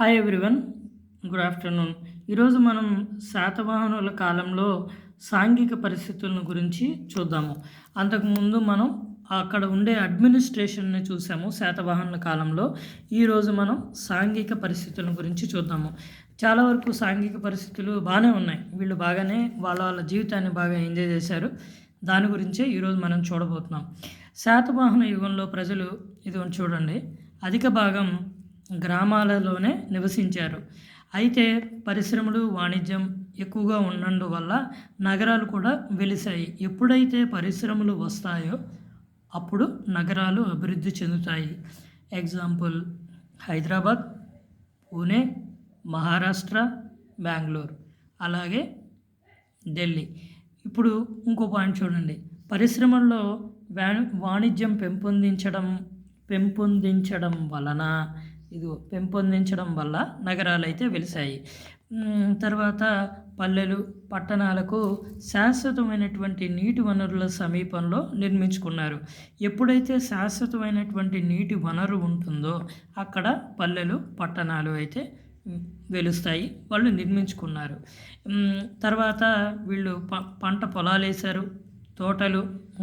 Hi everyone good afternoon ఈరోజు మనం శాతవాహనుల కాలంలో సాంఘిక పరిస్థితులను గురించి చూద్దాము. అంతకుముందు మనం అక్కడ ఉండే అడ్మినిస్ట్రేషన్ని చూసాము శాతవాహనుల కాలంలో. ఈరోజు మనం సాంఘిక పరిస్థితుల గురించి చూద్దాము. చాలా వరకు సాంఘిక పరిస్థితులు బాగానే ఉన్నాయి. వీళ్ళు బాగానే వాళ్ళ వాళ్ళ జీవితాన్ని బాగా ఎంజాయ్ చేశారు. దాని గురించే ఈరోజు మనం చూడబోతున్నాం. శాతవాహన యుగంలో ప్రజలు ఇది చూడండి అధిక భాగం గ్రామాలలోనే నివసించారు. అయితే పరిశ్రమలు వాణిజ్యం ఎక్కువగా ఉండడం వల్ల నగరాలు కూడా వెలిశాయి. ఎప్పుడైతే పరిశ్రమలు వస్తాయో అప్పుడు నగరాలు అభివృద్ధి చెందుతాయి. ఎగ్జాంపుల్ హైదరాబాద్ పూణే మహారాష్ట్ర బెంగళూరు అలాగే ఢిల్లీ. ఇప్పుడు ఇంకో పాయింట్ చూడండి. పరిశ్రమల్లో వాణిజ్యం పెంపొందించడం పెంపొందించడం వలన ఇది పెంపొందించడం వల్ల నగరాలు అయితే వెలిశాయి తర్వాత పల్లెలు పట్టణాలకు శాశ్వతమైనటువంటి నీటి వనరుల సమీపంలో నిర్మించుకున్నారు. ఎప్పుడైతే శాశ్వతమైనటువంటి నీటి వనరు ఉంటుందో అక్కడ పల్లెలు పట్టణాలు అయితే వెలుస్తాయి వాళ్ళు నిర్మించుకున్నారు. తర్వాత వీళ్ళు ప పంట పొలాలు వేశారు తోటలు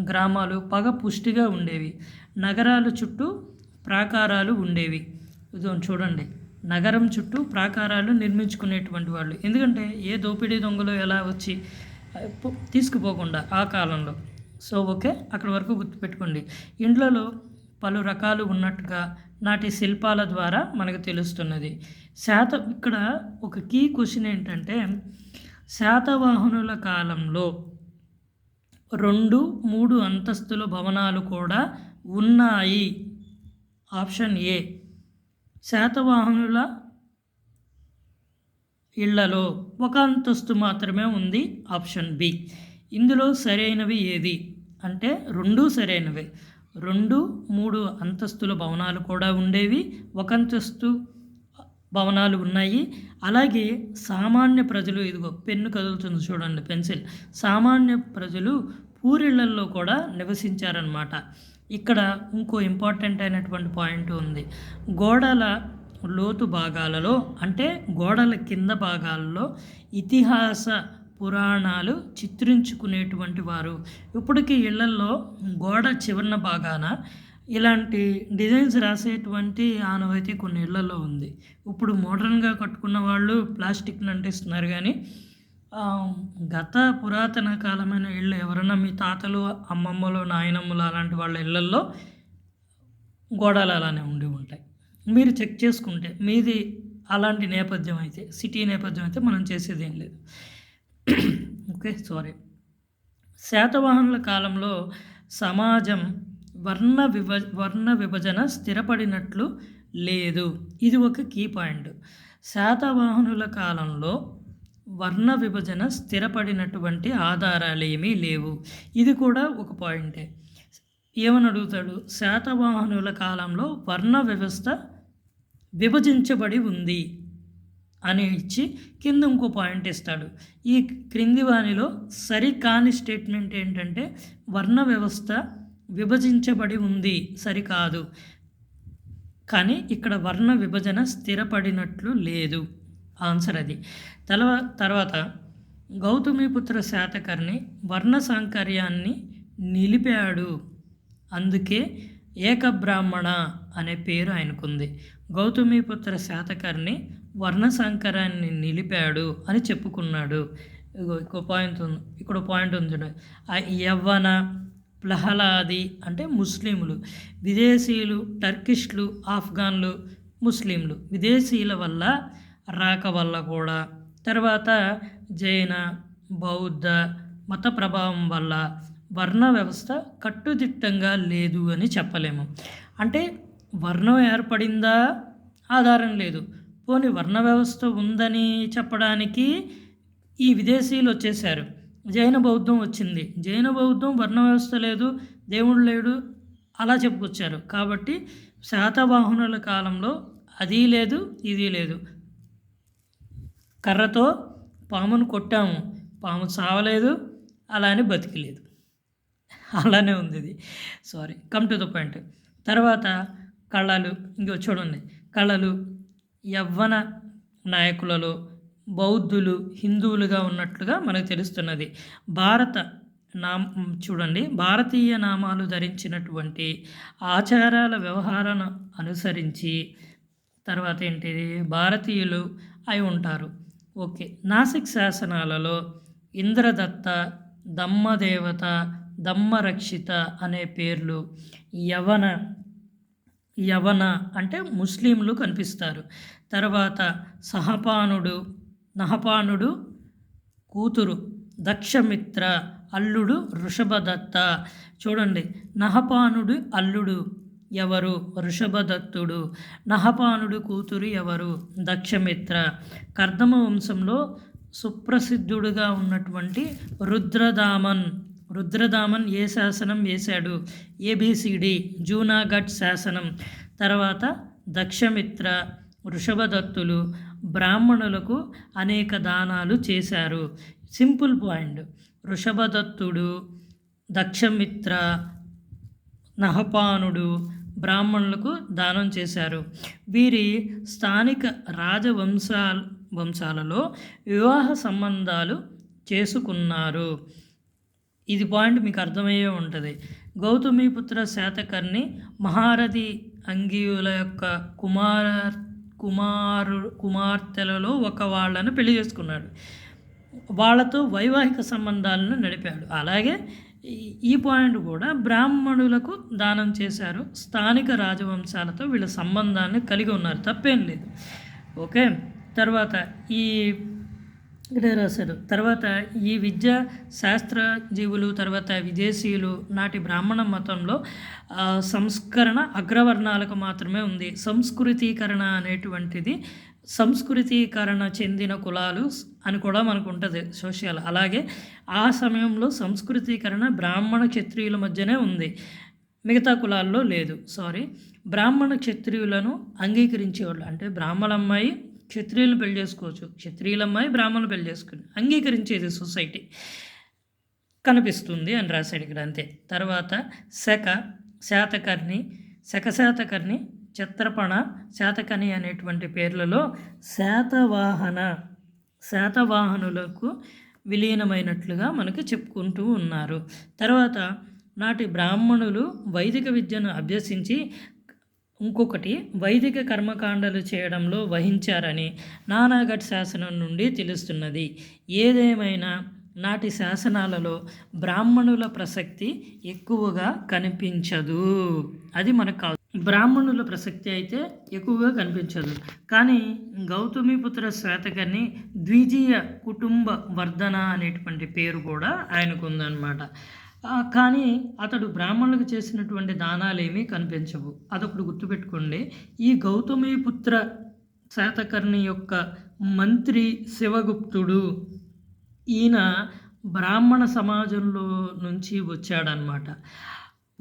గ్రామాలు పగ పుష్టిగా ఉండేవి. నగరాల చుట్టూ ప్రాకారాలు ఉండేవి. ఇదో చూడండి. నగరం చుట్టూ ప్రాకారాలు నిర్మించుకునేటువంటి వాళ్ళు. ఎందుకంటే ఏ దోపిడీ దొంగలు ఎలా వచ్చి తీసుకుపోకుండా ఆ కాలంలో. సో ఓకే అక్కడ వరకు గుర్తుపెట్టుకోండి. ఇండ్లలో పలు రకాలు ఉన్నట్టుగా నాటి శిల్పాల ద్వారా మనకు తెలుస్తున్నది. శాత ఇక్కడ ఒక కీ క్వశ్చన్ ఏంటంటే శాతవాహనుల కాలంలో రెండు మూడు అంతస్తుల భవనాలు కూడా ఉన్నాయి. ఆప్షన్ ఏ శాతవాహనుల ఇళ్ళలో ఒక అంతస్తు మాత్రమే ఉంది ఆప్షన్ బి. ఇందులో సరైనవి ఏది? అంటే రెండు సరైనవే. రెండు మూడు అంతస్తుల భవనాలు కూడా ఉండేవి. ఒక అంతస్తు భవనాలు ఉన్నాయి. అలాగే సామాన్య ప్రజలు ఇదిగో పెన్ను కదులుతుంది చూడండి పెన్సిల్. సామాన్య ప్రజలు పూరిళ్ళల్లో కూడా నివసించారనమాట ఇక్కడ ఇంకో ఇంపార్టెంట్ అయినటువంటి పాయింట్ ఉంది. గోడల లోతు భాగాలలో అంటే గోడల కింద భాగాలలో ఇతిహాస పురాణాలు చిత్రించుకునేటువంటి వారు. ఇప్పటికీ ఇళ్ళల్లో గోడ చివరన భాగాన ఇలాంటి డిజైన్స్ రాసేటువంటి ఆనవాయితీ కొన్ని ఇళ్ళలో ఉంది. ఇప్పుడు మోడర్న్గా కట్టుకున్న వాళ్ళు ప్లాస్టిక్ని అంటిస్తున్నారు కానీ గత పురాతన కాలమైన ఇళ్ళు ఎవరైనా మీ తాతలు అమ్మమ్మలు నాయనమ్మలు అలాంటి వాళ్ళ ఇళ్ళల్లో గోడలు అలానే ఉండి ఉంటాయి. మీరు చెక్ చేసుకుంటే మీది అలాంటి నేపథ్యం అయితే సిటీ నేపథ్యం అయితే మనం చేసేది ఏం లేదు. Okay sorry. శాతవాహనుల కాలంలో సమాజం వర్ణ విభ వర్ణ విభజన స్థిరపడినట్లు లేదు. ఇది ఒక కీ పాయింట్. శాతవాహనుల కాలంలో వర్ణ విభజన స్థిరపడినటువంటి ఆధారాలు ఏమీ లేవు. ఇది కూడా ఒక పాయింటే. ఏమని అడుగుతాడు శాతవాహనుల కాలంలో వర్ణ వ్యవస్థ విభజించబడి ఉంది అని ఇచ్చి కింద ఇంకో పాయింట్ ఇస్తాడు. ఈ క్రింది వానిలో సరికాని స్టేట్మెంట్ ఏంటంటే వర్ణ వ్యవస్థ విభజించబడి ఉంది సరికాదు. కానీ ఇక్కడ వర్ణ విభజన స్థిరపడినట్లు లేదు. ఆన్సర్ అది. తలవ తర్వాత గౌతమిపుత్ర శాతకర్ణి వర్ణ సాంకర్యాన్ని నిలిపాడు. అందుకే ఏకబ్రాహ్మణ అనే పేరు ఆయనకుంది. గౌతమిపుత్ర శాతకర్ణి వర్ణ సాంకర్యాన్ని నిలిపాడు అని చెప్పుకున్నాడు. ఇంకో పాయింట్ ఉంది. ఇక్కడ పాయింట్ ఉంది చూడండి. ఆ యవ్వన ప్లహలాది అంటే ముస్లింలు. విదేశీయులు టర్కిష్లు ఆఫ్ఘన్లు ముస్లింలు. విదేశీయుల వల్ల రాక వల్ల కూడా. తర్వాత జైన బౌద్ధ మత ప్రభావం వల్ల వర్ణ వ్యవస్థ కట్టుదిట్టంగా లేదు అని చెప్పలేము. అంటే వర్ణం ఏర్పడిందా? ఆధారం లేదు. పోనీ వర్ణ వ్యవస్థ ఉందని చెప్పడానికి ఈ విదేశీయులు వచ్చేసారు జైన బౌద్ధం వచ్చింది. జైన బౌద్ధం వర్ణ వ్యవస్థ లేదు దేవుడు లేడు అలా చెప్పుకొచ్చారు. కాబట్టి శాతవాహనుల కాలంలో అది లేదు ఇది లేదు. కర్రతో పామును కొట్టాము. పాము చావలేదు అలానే బతికలేదు. అలానే ఉంది ఇది. Sorry come to the point తర్వాత కళలు ఇంకో చూడండి. కళలు యవ్వన నాయకులలో బౌద్ధులు హిందువులుగా ఉన్నట్లుగా మనకు తెలుస్తున్నది. భారత నామ చూడండి. భారతీయ నామాలు ధరించినటువంటి ఆచారాల వ్యవహారాలను అనుసరించి తర్వాత ఏంటిది? భారతీయులు అయి ఉంటారు. ఓకే. నాసిక్ శాసనాలలో ఇంద్రదత్త దమ్మదేవత దమ్మరక్షిత అనే పేర్లు యవన యవన అంటే ముస్లింలు కనిపిస్తారు. తర్వాత సహపానుడు నహపానుడు కూతురు దక్షమిత్ర అల్లుడు వృషభదత్త చూడండి నహపానుడు అల్లుడు ఎవరు? వృషభదత్తుడు. నహపానుడు కూతురు ఎవరు? దక్షమిత్ర. కర్దమ వంశంలో సుప్రసిద్ధుడుగా ఉన్నటువంటి రుద్రదామన్. రుద్రదామన్ ఏ శాసనం వేశాడు? ఏబిసిడి జూనాగఢ్ శాసనం. తర్వాత దక్షమిత్ర వృషభదత్తులు బ్రాహ్మణులకు అనేక దానాలు చేశారు. Simple point. వృషభదత్తుడు దక్షమిత్ర నహపానుడు బ్రాహ్మణులకు దానం చేశారు. వీరి స్థానిక రాజవంశాల వంశాలలో వివాహ సంబంధాలు చేసుకున్నారు. ఇది పాయింట్ మీకు అర్థమయ్యే ఉంటుంది. గౌతమిపుత్ర శాతకర్ణి మహారథి అంగీయుల యొక్క కుమార కుమారు కుమార్తెలలో ఒక వాళ్ళను పెళ్ళి చేసుకున్నాడు. వాళ్ళతో వైవాహిక సంబంధాలను నడిపాడు. అలాగే ఈ పాయింట్ కూడా బ్రాహ్మణులకు దానం చేశారు స్థానిక రాజవంశాలతో వీళ్ళ సంబంధాన్ని కలిగి ఉన్నారు. తప్పేం లేదు. ఓకే? తర్వాత ఈ ఇక్కడే రాశారు. తర్వాత ఈ విద్య శాస్త్ర జీవులు తర్వాత విదేశీయులు నాటి బ్రాహ్మణ మతంలో సంస్కరణ అగ్రవర్ణాలకు మాత్రమే ఉంది. సంస్కృతీకరణ అనేటువంటిది సంస్కృతీకరణ చెందిన కులాలు అని కూడా మనకు ఉంటుంది సోషల్ అలాగే ఆ సమయంలో సంస్కృతీకరణ బ్రాహ్మణ క్షత్రియుల మధ్యనే ఉంది. మిగతా కులాల్లో లేదు. సారీ బ్రాహ్మణ క్షత్రియులను అంగీకరించేవాళ్ళు అంటే బ్రాహ్మణ అమ్మాయి క్షత్రియులను పెళ్ళి చేసుకోవచ్చు. క్షత్రియుల అమ్మాయి బ్రాహ్మణులు పెళ్ళి చేసుకుని అంగీకరించేది సొసైటీ కనిపిస్తుంది అని రాశాడు ఇక్కడ అంతే. తర్వాత శక శాతకర్ణి శకశాతకర్ణి చిత్రపణ శాతకని అనేటువంటి పేర్లలో శాతవాహన శాతవాహనులకు విలీనమైనట్లుగా మనకు చెప్పుకుంటూ ఉన్నారు. తర్వాత నాటి బ్రాహ్మణులు వైదిక విద్యను అభ్యసించి ఇంకొకటి వైదిక కర్మకాండలు చేయడంలో వహించారని నానాఘట్ శాసనం నుండి తెలుస్తున్నది. ఏదేమైనా నాటి శాసనాలలో బ్రాహ్మణుల ప్రసక్తి ఎక్కువగా కనిపించదు. అది మనకు కాదు. బ్రాహ్మణుల ప్రసక్తి అయితే ఎక్కువగా కనిపించదు. కానీ గౌతమిపుత్ర శ్వేతకర్ణి ద్విజీయ కుటుంబ వర్ధన అనేటువంటి పేరు కూడా ఆయనకు ఉందన్నమాట. కానీ అతడు బ్రాహ్మణులకు చేసినటువంటి దానాలేమీ కనిపించవు. అదొకటి గుర్తుపెట్టుకోండి. ఈ గౌతమిపుత్ర శాతకర్ణి యొక్క మంత్రి శివగుప్తుడు ఈయన బ్రాహ్మణ సమాజంలో నుంచి వచ్చాడనమాట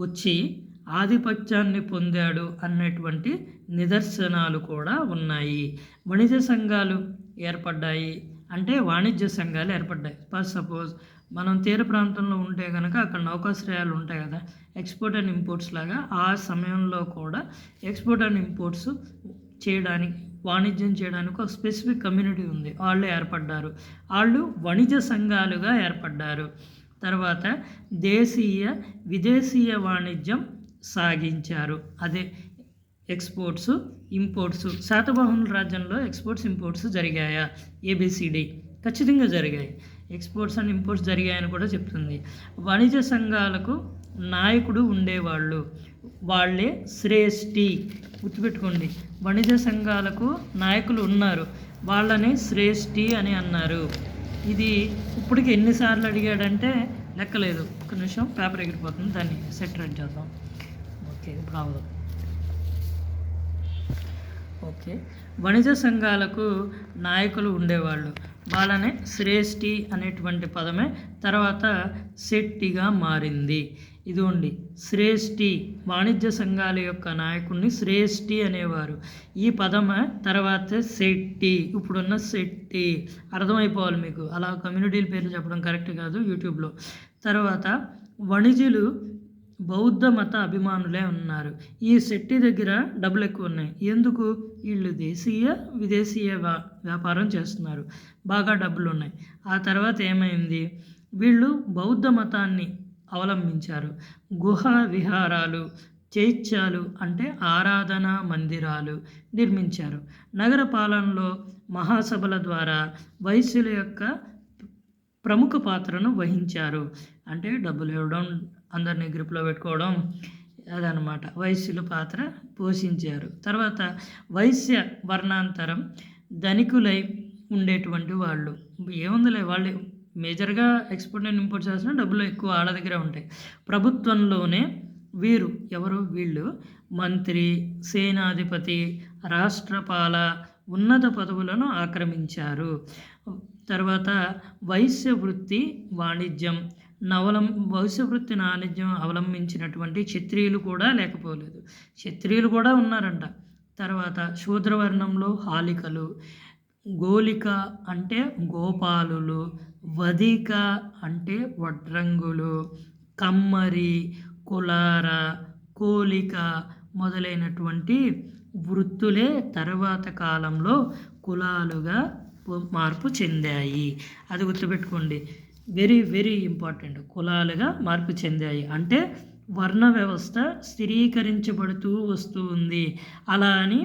వచ్చి ఆధిపత్యాన్ని పొందాడు అన్నటువంటి నిదర్శనాలు కూడా ఉన్నాయి. వాణిజ్య సంఘాలు ఏర్పడ్డాయి. అంటే వాణిజ్య సంఘాలు ఏర్పడ్డాయి. ఫర్ సపోజ్ మనం తీర ప్రాంతంలో ఉంటే కనుక అక్కడ నౌకాశ్రయాలు ఉంటాయి కదా. ఎక్స్పోర్ట్ అండ్ ఇంపోర్ట్స్ లాగా ఆ సమయంలో కూడా ఎక్స్పోర్ట్ అండ్ ఇంపోర్ట్స్ చేయడానికి వాణిజ్యం చేయడానికి ఒక స్పెసిఫిక్ కమ్యూనిటీ ఉంది. వాళ్ళు ఏర్పడ్డారు. వాళ్ళు వాణిజ్య సంఘాలుగా ఏర్పడ్డారు. తర్వాత దేశీయ విదేశీయ వాణిజ్యం సాగించారు. అదే ఎక్స్పోర్ట్స్ ఇంపోర్ట్స్. శాతవాహనుల రాజ్యంలో ఎక్స్పోర్ట్స్ ఇంపోర్ట్స్ జరిగాయా? ఏబిసిడి ఖచ్చితంగా జరిగాయి. ఎక్స్పోర్ట్స్ అండ్ ఇంపోర్ట్స్ జరిగాయని కూడా చెప్తుంది. వాణిజ్య సంఘాలకు నాయకుడు ఉండేవాళ్ళు. వాళ్ళే శ్రేష్ఠి. గుర్తుపెట్టుకోండి. వాణిజ్య సంఘాలకు నాయకులు ఉన్నారు. వాళ్ళని శ్రేష్ఠి అని అన్నారు. ఇది ఇప్పటికి ఎన్నిసార్లు అడిగాడంటే లెక్కలేదు. ఒక నిమిషం పేపర్ ఎగిరిపోతుంది. దాన్ని సెట్ రెడ్ చేద్దాం. ఓకే ఇప్పుడు అవదు ఓకే. వణిజ సంఘాలకు నాయకులు ఉండేవాళ్ళు. వాళ్ళనే శ్రేష్ఠి అనేటువంటి పదమే తర్వాత శెట్టిగా మారింది. ఇదిగోండి శ్రేష్ఠి వాణిజ్య సంఘాల యొక్క నాయకుడిని శ్రేష్ఠి అనేవారు. ఈ పదమ తర్వాత శెట్టి ఇప్పుడున్న శెట్టి. అర్థమైపోవాలి మీకు. అలా కమ్యూనిటీల పేర్లు చెప్పడం కరెక్ట్ కాదు యూట్యూబ్లో. తర్వాత వణిజులు బౌద్ధ మత అభిమానులే ఉన్నారు. ఈ శెట్టి దగ్గర డబ్బులు ఎక్కువ ఉన్నాయి. ఎందుకు? వీళ్ళు దేశీయ విదేశీయ వ్యా వ్యాపారం చేస్తున్నారు. బాగా డబ్బులు ఉన్నాయి ఆ తర్వాత ఏమైంది? వీళ్ళు బౌద్ధ మతాన్ని అవలంబించారు. గుహ విహారాలు చైత్యాలు అంటే ఆరాధన మందిరాలు నిర్మించారు. నగర పాలనలో మహాసభల ద్వారా వైశ్యుల యొక్క ప్రముఖ పాత్రను వహించారు. అంటే డబ్బులు ఇవ్వడం అందరినీ గ్రిప్లో పెట్టుకోవడం అదనమాట వైశ్యుల పాత్ర పోషించారు. తర్వాత వైశ్య వర్ణాంతరం ధనికులై ఉండేటువంటి వాళ్ళు. ఏముందిలే వాళ్ళు మేజర్గా ఎక్స్పోర్ట్ అండ్ ఇంపోర్ట్ చేసిన డబ్బులు ఎక్కువ వాళ్ళ దగ్గర ఉంటాయి. ప్రభుత్వంలోనే వీరు ఎవరు వీళ్ళు మంత్రి సేనాధిపతి రాష్ట్రపాల ఉన్నత పదవులను ఆక్రమించారు. తర్వాత వైశ్య వృత్తి వాణిజ్యం నవలం వైశ్య వృత్తి వాణిజ్యం అవలంబించినటువంటి క్షత్రియులు కూడా లేకపోలేదు. క్షత్రియులు కూడా ఉన్నారంట. తర్వాత శూద్రవర్ణంలో హాలికలు గోలిక అంటే గోపాలులు వదిక అంటే వడ్రంగులు కమ్మరి కులార కోలిక మొదలైనటువంటి వృత్తులే తర్వాత కాలంలో కులాలుగా మార్పు చెందాయి. అది గుర్తుపెట్టుకోండి. Very very important. కులాలుగా మార్పు చెందాయి. అంటే వర్ణ వ్యవస్థ స్థిరీకరించబడుతూ వస్తూ ఉంది అలా అని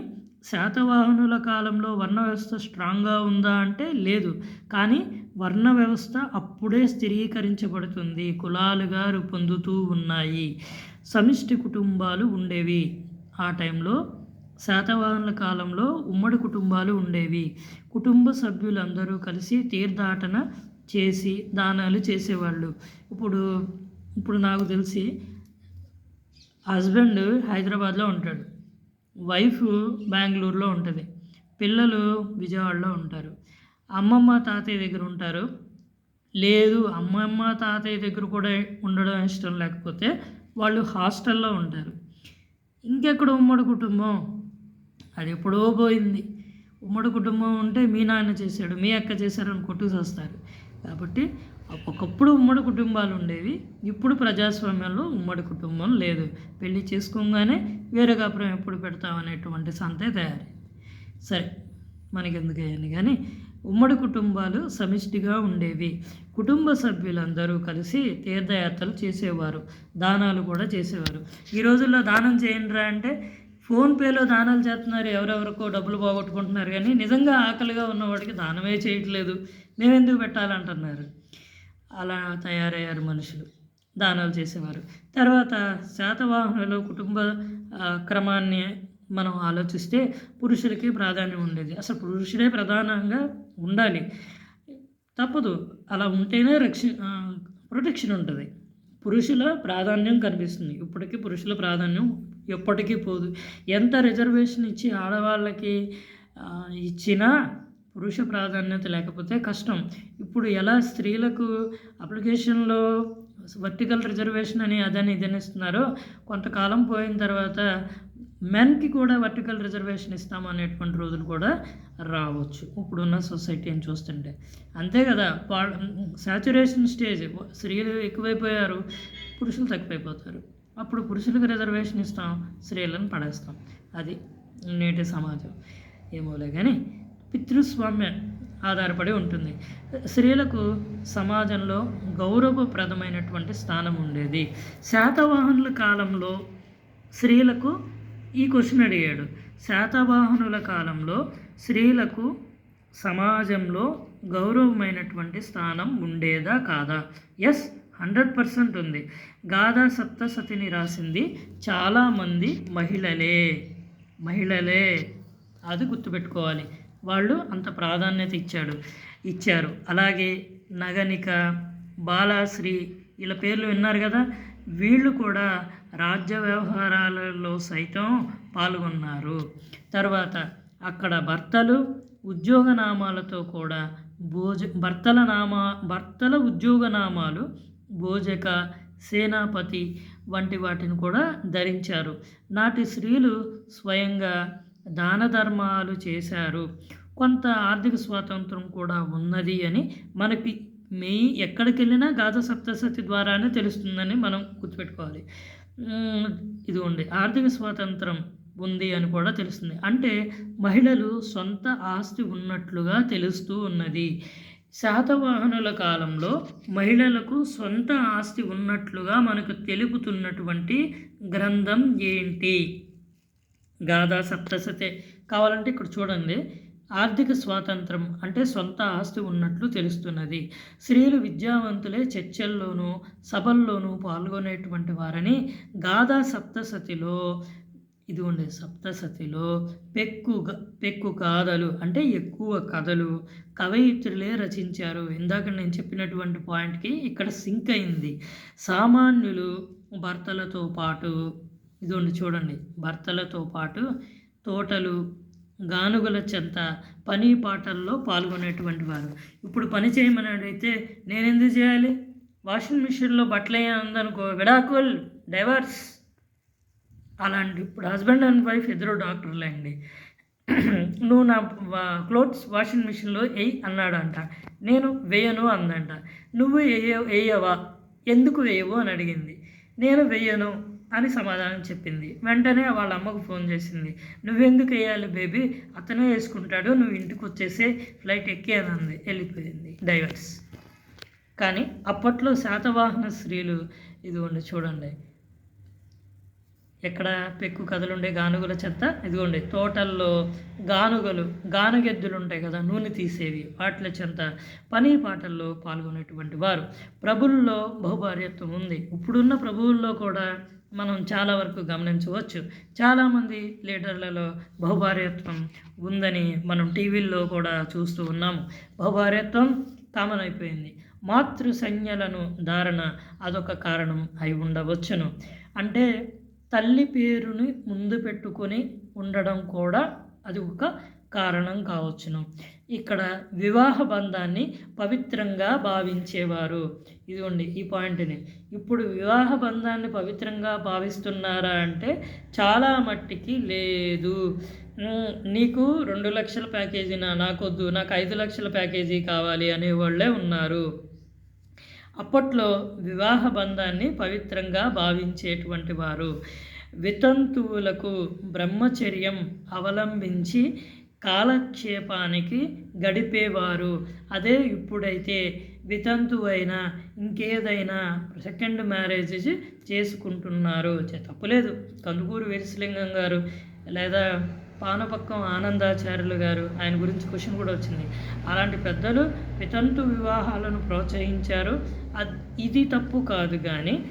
శాతవాహనుల కాలంలో వర్ణ వ్యవస్థ స్ట్రాంగ్గా ఉందా అంటే లేదు. కానీ వర్ణ వ్యవస్థ అప్పుడే స్థిరీకరించబడుతుంది. కులాలుగా రూపొందుతూ ఉన్నాయి. సమిష్టి కుటుంబాలు ఉండేవి. ఆ టైంలో శాతవాహనుల కాలంలో ఉమ్మడి కుటుంబాలు ఉండేవి. కుటుంబ సభ్యులందరూ కలిసి తీర్థాటన చేసి దానాలు చేసేవాళ్ళు. ఇప్పుడు ఇప్పుడు నాకు తెలిసి హస్బెండ్ హైదరాబాద్లో ఉంటాడు. వైఫ్ బెంగళూరులో ఉంటుంది. పిల్లలు విజయవాడలో ఉంటారు. అమ్మమ్మ తాతయ్య దగ్గర ఉంటారు. లేదు అమ్మమ్మ తాతయ్య దగ్గర కూడా ఉండడం ఇష్టం లేకపోతే వాళ్ళు హాస్టల్లో ఉంటారు. ఇంకెక్కడ ఉమ్మడి కుటుంబం? అది ఎప్పుడో పోయింది. ఉమ్మడి కుటుంబం ఉంటే మీ నాన్న చేశాడు మీ అక్క చేశారు అని కొట్టుకు వస్తారు కాబట్టి ఒకప్పుడు ఉమ్మడి కుటుంబాలు ఉండేవి ఇప్పుడు ప్రజాస్వామ్యంలో ఉమ్మడి కుటుంబం లేదు. పెళ్ళి చేసుకోగానే వేరే కాపురం ఎప్పుడు పెడతామనేటువంటి సంతే తయారు సరే మనకెందుకు అయ్యాను కానీ ఉమ్మడి కుటుంబాలు సమిష్టిగా ఉండేవి. కుటుంబ సభ్యులందరూ కలిసి తీర్థయాత్రలు చేసేవారు దానాలు కూడా చేసేవారు. ఈ రోజుల్లో దానం చేయండిరా అంటే ఫోన్పేలో దానాలు చేస్తున్నారు ఎవరెవరికో డబ్బులు పోగొట్టుకుంటున్నారు కానీ నిజంగా ఆకలిగా ఉన్నవాడికి దానమే చేయట్లేదు. మేమెందుకు పెట్టాలంటున్నారు? అలా తయారయ్యారు మనుషులు. దానాలు చేసేవారు. తర్వాత శాతవాహనులు కుటుంబ క్రమాన్ని మనం ఆలోచిస్తే పురుషులకి ప్రాధాన్యం ఉండేది. అసలు పురుషుడే ప్రధానంగా ఉండాలి. తప్పదు. అలా ఉంటేనే రక్ష ప్రొటెక్షన్ ఉంటుంది. పురుషుల ప్రాధాన్యం కనిపిస్తుంది. ఇప్పటికీ పురుషుల ప్రాధాన్యం ఎప్పటికీ పోదు. ఎంత రిజర్వేషన్ ఇచ్చి ఆడవాళ్ళకి ఇచ్చినా పురుష ప్రాధాన్యత లేకపోతే కష్టం. ఇప్పుడు ఎలా స్త్రీలకు అప్లికేషన్లో వర్టికల్ రిజర్వేషన్ అని అదని ఇదనిస్తున్నారో కొంతకాలం పోయిన తర్వాత మెన్కి కూడా వర్టికల్ రిజర్వేషన్ ఇస్తాం అనేటువంటి రోజులు కూడా రావచ్చు. ఇప్పుడున్న సొసైటీని చూస్తుంటే. అంతే కదా సాచురేషన్ స్టేజ్. స్త్రీలు ఎక్కువైపోయారు పురుషులు తక్కువైపోతారు. అప్పుడు పురుషులకు రిజర్వేషన్ ఇస్తాం స్త్రీలను పడేస్తాం. అది నేటి సమాజం. ఏమోలే కానీ పితృస్వామ్య ఆధారపడి ఉంటుంది. స్త్రీలకు సమాజంలో గౌరవప్రదమైనటువంటి స్థానం ఉండేది. శాతవాహనుల కాలంలో స్త్రీలకు ఈ క్వశ్చన్ అడిగాడు. శాతవాహనుల కాలంలో స్త్రీలకు సమాజంలో గౌరవమైనటువంటి స్థానం ఉండేదా కాదా? ఎస్ హండ్రెడ్ పర్సెంట్ ఉంది. గాథా సప్తసతిని రాసింది చాలామంది మహిళలే. మహిళలే. అది గుర్తుపెట్టుకోవాలి. వాళ్ళు అంత ప్రాధాన్యత ఇచ్చాడు. ఇచ్చారు. అలాగే నగనిక బాలాశ్రీ వీళ్ళ పేర్లు విన్నారు కదా. వీళ్ళు కూడా రాజ్య వ్యవహారాలలో సైతం పాల్గొన్నారు. తర్వాత అక్కడ భర్తలు ఉద్యోగ నామాలతో కూడా భోజ భర్తల నామా భర్తల ఉద్యోగ నామాలు భోజక సేనాపతి వంటి వాటిని కూడా ధరించారు. నాటి స్త్రీలు స్వయంగా దాన ధర్మాలు చేశారు. కొంత ఆర్థిక స్వాతంత్రం కూడా ఉన్నది అని మనకి మెయి ఎక్కడికి వెళ్ళినా గాథ సప్తసతి ద్వారానే తెలుస్తుందని మనం గుర్తుపెట్టుకోవాలి. ఇదిగోండి ఇది ఉంది ఆర్థిక స్వాతంత్రం ఉంది అని కూడా తెలుస్తుంది. అంటే మహిళలు సొంత ఆస్తి ఉన్నట్లుగా తెలుస్తూ ఉన్నది. శాతవాహనుల కాలంలో మహిళలకు సొంత ఆస్తి ఉన్నట్లుగా మనకు తెలుపుతున్నటువంటి గ్రంథం ఏంటి? గాథా సప్తసతే కావాలంటే ఇక్కడ చూడండి. ఆర్థిక స్వాతంత్రం అంటే సొంత ఆస్తి ఉన్నట్లు తెలుస్తున్నది. స్త్రీలు విద్యావంతులే చర్చల్లోనూ సభల్లోనూ పాల్గొనేటువంటి వారని గాథా సప్తసతిలో ఇది ఉండే సప్తసతిలో పెక్కు పెక్కు కాదలు అంటే ఎక్కువ కథలు కవయిత్రులే రచించారు. ఇందాక నేను చెప్పినటువంటి పాయింట్కి ఇక్కడ సింక్ అయింది. సామాన్యులు భర్తలతో పాటు ఇదిగోండి చూడండి భర్తలతో పాటు తోటలు గానుగల చెంత పని పాటల్లో పాల్గొనేటువంటి వారు. ఇప్పుడు పని చేయమని అడిగితే నేను ఎందుకు చేయాలి? వాషింగ్ మిషన్లో బట్టలు అయ్యానుకో విడాకుల్ డైవర్స్. అలాంటి ఇప్పుడు హస్బెండ్ అండ్ వైఫ్ ఇద్దరు డాక్టర్లే అండి. నువ్వు నా క్లోత్స్ వాషింగ్ మిషన్లో వేయి అన్నాడంట. నేను వేయను అందంట. నువ్వు వేయ వేయవా ఎందుకు వేయవు అని అడిగింది. నేను వేయను అని సమాధానం చెప్పింది. వెంటనే వాళ్ళ అమ్మకు ఫోన్ చేసింది. నువ్వెందుకు వేయాలి బేబీ? అతనే వేసుకుంటాడు నువ్వు ఇంటికి వచ్చేసి ఫ్లైట్ ఎక్కి అని అంది. వెళ్ళిపోయింది. డైవర్స్. కానీ అప్పట్లో శాతవాహన స్త్రీలు ఇదిగోండి చూడండి. ఇక్కడ పెక్కు కథలుండే గానుగల చెత్త? ఇదిగోండి తోటల్లో గానుగలు గానుగెద్దులు ఉంటాయి కదా నూనె తీసేవి. వాటిల చెంత పని పాటల్లో పాల్గొనేటువంటి వారు. ప్రభుల్లో బహుభార్యత్వం ఉంది. ఇప్పుడున్న ప్రభువుల్లో కూడా మనం చాలా వరకు గమనించవచ్చు. చాలామంది లీడర్లలో బహుభార్యత్వం ఉందని మనం టీవీల్లో కూడా చూస్తూ ఉన్నాము. బహుభార్యత్వం కామన్ అయిపోయింది మాతృ సంజ్ఞలను ధారణ అదొక కారణం అయి ఉండవచ్చును. అంటే తల్లి పేరుని ముందు పెట్టుకొని ఉండడం కూడా అది ఒక కారణం కావచ్చును. ఇక్కడ వివాహ బంధాన్ని పవిత్రంగా భావించేవారు. ఇదిగోండి ఈ పాయింట్ని. ఇప్పుడు వివాహ బంధాన్ని పవిత్రంగా భావిస్తున్నారా అంటే చాలా మట్టికి లేదు. నీకు రెండు లక్షల ప్యాకేజీనా నాకొద్దు నాకు ఐదు లక్షల ప్యాకేజీ కావాలి అనేవాళ్ళే ఉన్నారు. అప్పట్లో వివాహ బంధాన్ని పవిత్రంగా భావించేటువంటి వారు. వితంతువులకు బ్రహ్మచర్యం అవలంబించి కాలక్షేపానికి గడిపేవారు. అదే ఇప్పుడైతే వితంతువైనా ఇంకేదైనా సెకండ్ మ్యారేజ్ చేసుకుంటున్నారు. తప్పులేదు. కందుకూరు వీరశలింగం గారు లేదా పానపక్కం ఆనందాచార్యులు గారు ఆయన గురించి క్వశ్చన్ కూడా వచ్చింది. అలాంటి పెద్దలు వితంతు వివాహాలను ప్రోత్సహించారు. ఇది తప్పు కాదు కానీ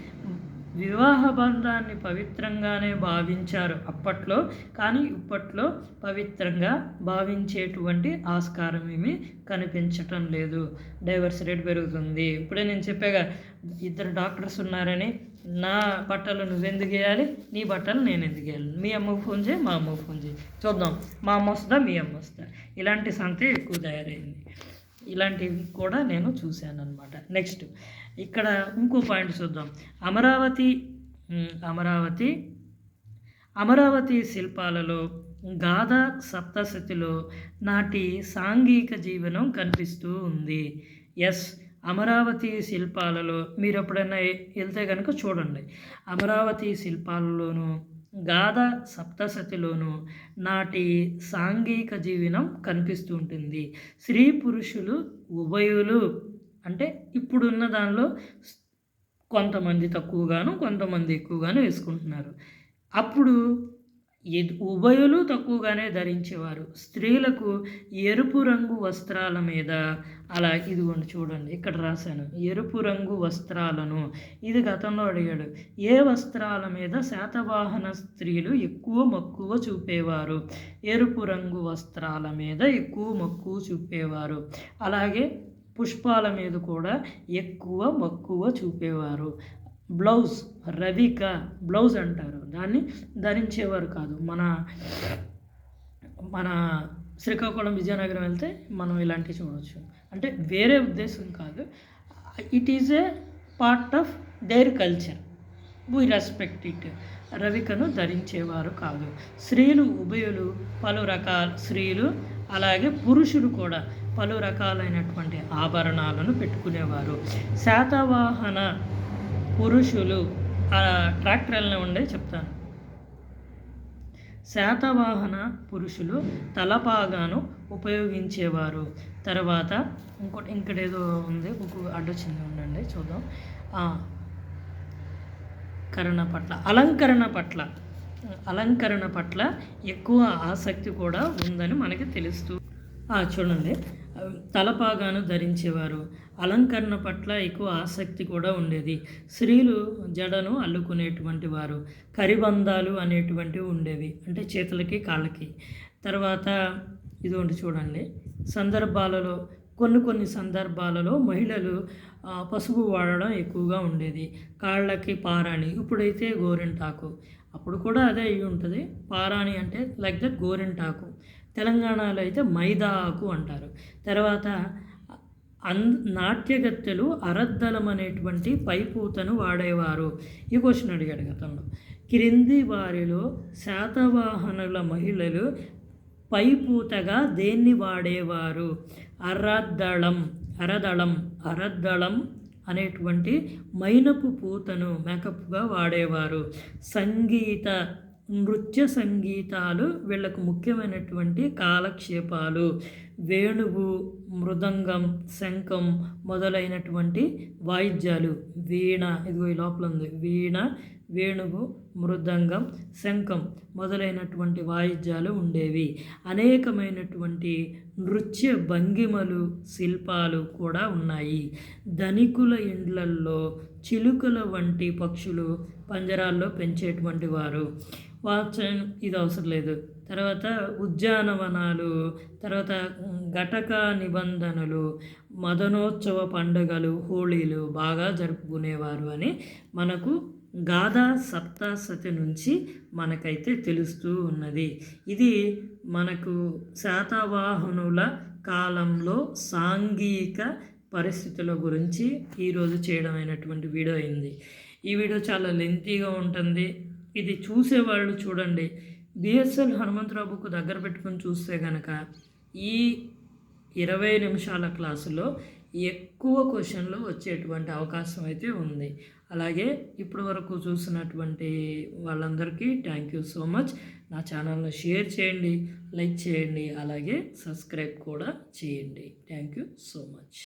వివాహ బంధాన్ని పవిత్రంగానే భావించారు అప్పట్లో. కానీ ఇప్పట్లో పవిత్రంగా భావించేటువంటి ఆస్కారం ఏమీ కనిపించటం లేదు. డైవర్స్ రేట్ పెరుగుతుంది. ఇప్పుడే నేను చెప్పాగా ఇద్దరు డాక్టర్స్ ఉన్నారని నా బట్టలు నువ్వెందుకు వేయాలి నీ బట్టలు నేను ఎందుకు వేయాలి మీ అమ్మకు ఫోన్ చేయి మా అమ్మకు ఫోన్ చేయి. చూద్దాం. మా అమ్మ వస్తుందా? మీ అమ్మ వస్తుందా? ఇలాంటి సంతే ఎక్కువ తయారైంది. ఇలాంటివి కూడా నేను చూశాను అనమాట నెక్స్ట్ ఇక్కడ ఇంకో పాయింట్ చూద్దాం. అమరావతి అమరావతి అమరావతి శిల్పాలలో గాథ సప్తశతిలో నాటి సాంఘిక జీవనం కనిపిస్తూ ఉంది. ఎస్ అమరావతి శిల్పాలలో మీరు ఎప్పుడైనా వెళ్తే కనుక చూడండి. అమరావతి శిల్పాలలోనూ గాథ సప్తశతిలోనూ నాటి సాంఘిక జీవనం కనిపిస్తూ ఉంటుంది స్త్రీ పురుషులు ఉభయులు అంటే ఇప్పుడున్న దానిలో కొంతమంది తక్కువగాను కొంతమంది ఎక్కువగాను వేసుకుంటున్నారు. అప్పుడు ఉభయులు తక్కువగానే ధరించేవారు. స్త్రీలకు ఎరుపు రంగు వస్త్రాల మీద అలా ఇదిగోండి చూడండి ఇక్కడ రాశాను ఎరుపు రంగు వస్త్రాలను. ఇది గతంలో అడిగాడు ఏ వస్త్రాల మీద శాతవాహన స్త్రీలు ఎక్కువ మక్కువ చూపేవారు? ఎరుపు రంగు వస్త్రాల మీద ఎక్కువ మక్కువ చూపేవారు. అలాగే పుష్పాల మీద కూడా ఎక్కువ మక్కువ చూపేవారు. బ్లౌజ్ రవిక బ్లౌజ్ అంటారు. దాన్ని ధరించేవారు కాదు. మన మన శ్రీకాకుళం విజయనగరం వెళ్తే మనం ఇలాంటివి చూడవచ్చు అంటే వేరే ఉద్దేశం కాదు. It is a part of their culture we respect it రవికను ధరించేవారు కాదు. స్త్రీలు ఉభయులు పలు రకాల స్త్రీలు అలాగే పురుషులు కూడా పలు రకాలైనటువంటి ఆభరణాలను పెట్టుకునేవారు. శాతవాహన పురుషులు ఆ ట్రాక్టర్ ఉండే చెప్తాను. శాతవాహన పురుషులు తలపాగాను ఉపయోగించేవారు. తర్వాత ఇంకోటి ఇంకటి ఏదో ఉంది ఒక అడ్డొచ్చింది ఉండండి చూద్దాం. ఆ, కరణ పట్ల అలంకరణ పట్ల. అలంకరణ పట్ల ఎక్కువ ఆసక్తి కూడా ఉందని మనకి తెలుస్తూ చూడండి. తలపాగాను ధరించేవారు. అలంకరణ పట్ల ఎక్కువ ఆసక్తి కూడా ఉండేది. స్త్రీలు జడను అల్లుకునేటువంటి వారు కరిబంధాలు అనేటువంటివి ఉండేవి అంటే చేతులకి కాళ్ళకి. తర్వాత ఇదొకటి చూడండి సందర్భాలలో కొన్ని కొన్ని సందర్భాలలో మహిళలు పసుపు వాడడం ఎక్కువగా ఉండేది. కాళ్ళకి పారాణి ఇప్పుడైతే గోరింటాకు. అప్పుడు కూడా అదే అయి ఉంటుంది. పారాణి అంటే లైక్ దట్ గోరింటాకు. తెలంగాణలో అయితే మైదా ఆకు అంటారు. తర్వాత అన్ నాట్యగత్తెలు అరద్దలం అనేటువంటి పైపూతను వాడేవారు. ఈ క్వశ్చన్ అడిగాడు గతంలో క్రింది వారిలో శాతవాహనుల మహిళలు పైపూతగా దేన్ని వాడేవారు? అరద్దళం అరదళం అరద్దళం అనేటువంటి మైనపు పూతను మేకప్గా వాడేవారు. సంగీత నృత్య సంగీతాలు వీళ్ళకు ముఖ్యమైనటువంటి కాలక్షేపాలు. వేణువు మృదంగం శంఖం మొదలైనటువంటి వాయిద్యాలు. వీణ ఇదిగో ఈ లోపల ఉంది వీణ వేణువు మృదంగం శంఖం మొదలైనటువంటి వాయిద్యాలు ఉండేవి. అనేకమైనటువంటి నృత్య భంగిమలు శిల్పాలు కూడా ఉన్నాయి. ధనికుల ఇండ్లల్లో చిలుకల వంటి పక్షులు పంజరాల్లో పెంచేటువంటి వారు. వాచన్ ఇది అవసరం లేదు. తర్వాత ఉద్యానవనాలు తర్వాత ఘటక నిబంధనలు మదనోత్సవ పండుగలు హోళీలు బాగా జరుపుకునేవారు అని మనకు గాథా సప్తాసతి నుంచి మనకైతే తెలుస్తూ ఉన్నది. ఇది మనకు శాతవాహనుల కాలంలో సాంఘిక పరిస్థితుల గురించి ఈరోజు చేయడం అయినటువంటి వీడియో అయింది. ఈ వీడియో చాలా లెంతీగా ఉంటుంది. ఇది చూసేవాళ్ళు చూడండి. బిఎస్ఎల్ హనుమంతరావుకు దగ్గర పెట్టుకొని చూస్తే కనుక ఈ ఇరవై నిమిషాల క్లాసులో ఎక్కువ క్వశ్చన్లు వచ్చేటువంటి అవకాశం అయితే ఉంది. అలాగే ఇప్పటి వరకు చూసినటువంటి వాళ్ళందరికీ థ్యాంక్ యూ సో మచ్. నా ఛానల్ను షేర్ చేయండి లైక్ చేయండి అలాగే సబ్స్క్రైబ్ కూడా చేయండి. Thank you so much.